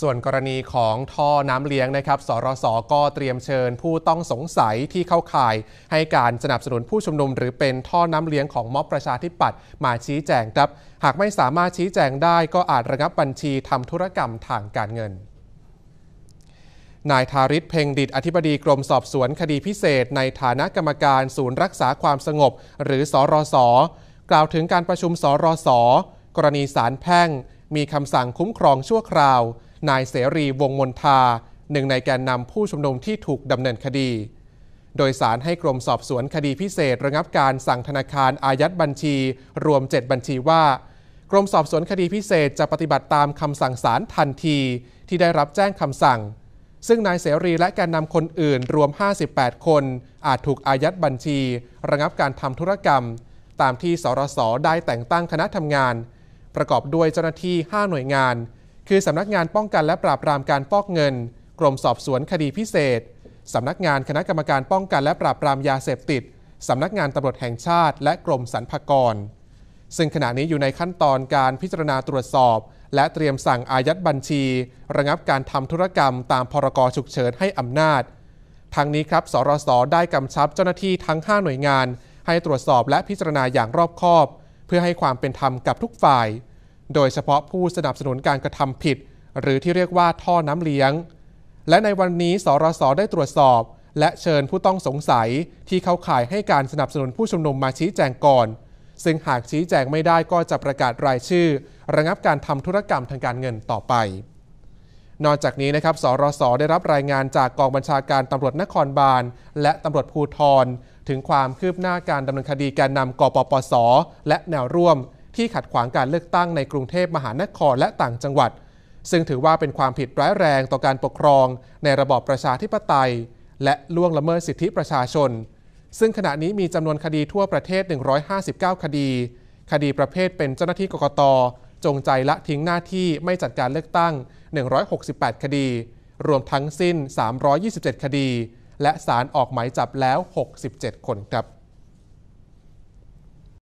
ส่วนกรณีของท่อน้ำเลี้ยงนะครับ สรสก็เตรียมเชิญผู้ต้องสงสัยที่เข้าข่าย ให้การสนับสนุนผู้ชุมนุม หรือเป็นท่อน้ำเลี้ยงของม็อบประชาธิปัตย์มาชี้แจงครับ หากไม่สามารถชี้แจงได้ก็อาจระงับบัญชีทำธุรกรรมทางการเงินนายทาริศเพ่งดิตอธิบดีกรมสอบสวนคดีพิเศษ ในฐานะกรรมการศูนย์รักษาความสงบ หรือสอรสกล่าวถึงการประชุมสอรสกรณีสารแพ่ง มีคำสั่งคุ้มครองชั่วคราว นายเสรีวงมนทาหนึ่งในแกนนำผู้ชุมนุมที่ถูกดำเนินคดี โดยสารให้กรมสอบสวนคดีพิเศษระงับการสั่งธนาคารอายัดบัญชี รวม 7 บัญชีว่า กรมสอบสวนคดีพิเศษจะปฏิบัติตามคำสั่งศาลทันที ที่ได้รับแจ้งคำสั่ง ซึ่งนายเสรีและแกนนำคนอื่นรวม 58 คน อาจถูกอายัดบัญชี ระงับการทำธุรกรรม ตามที่สรสได้แต่งตั้งคณะทำงาน ประกอบด้วยเจ้าหน้าที่ 5 หน่วยงาน คือสำนักงานป้องกันและปราบปรามการฟอกเงิน กรมสอบสวนคดีพิเศษสำนักงานคณะกรรมการป้องกันและปราบปรามยาเสพติดสำนักงานตำรวจแห่งชาติ และกรมสรรพากร ซึ่งขณะนี้อยู่ในขั้นตอนการพิจารณาตรวจสอบ และเตรียมสั่งอายัดบัญชี ระงับการทำธุรกรรมตามพรกฉุกเฉินให้อำนาจทางนี้ครับ สรสได้กำชับเจ้าหน้าที่ทั้ง 5 หน่วยงาน ให้ตรวจสอบและพิจารณาอย่างรอบคอบ เพื่อให้ความเป็นธรรมกับทุกฝ่าย โดยเฉพาะผู้สนับสนุนการกระทำผิด หรือที่เรียกว่าท่อน้ำเลี้ยง และในวันนี้สรสได้ตรวจสอบ และเชิญผู้ต้องสงสัยที่เข้าข่ายให้การสนับสนุนผู้ชุมนุมมาชี้แจงก่อน ซึ่งหากชี้แจงไม่ได้ก็จะประกาศรายชื่อ ระงับการทำธุรกรรมทางการเงินต่อไป นอกจากนี้นะครับสรสได้รับรายงานจากกองบัญชาการตำรวจนครบาลและตำรวจภูธรถึงความคืบหน้าการดำเนินคดีแกนนำกปปส และแนวร่วม ที่ขัดขวางการเลือกตั้งในกรุงเทพมหานครและต่างจังหวัด ซึ่งถือว่าเป็นความผิดร้ายแรงต่อการปกครองในระบอบประชาธิปไตย และล่วงละเมิดสิทธิประชาชน ซึ่งขณะนี้มีจำนวนคดีทั่วประเทศ 159 คดี คดีประเภทเป็นเจ้าหน้าที่กกตจงใจละทิ้งหน้าที่ไม่จัดการเลือกตั้ง 168 คดี รวมทั้งสิ้น 327 คดี และศาลออกหมายจับแล้ว 67 คนครับ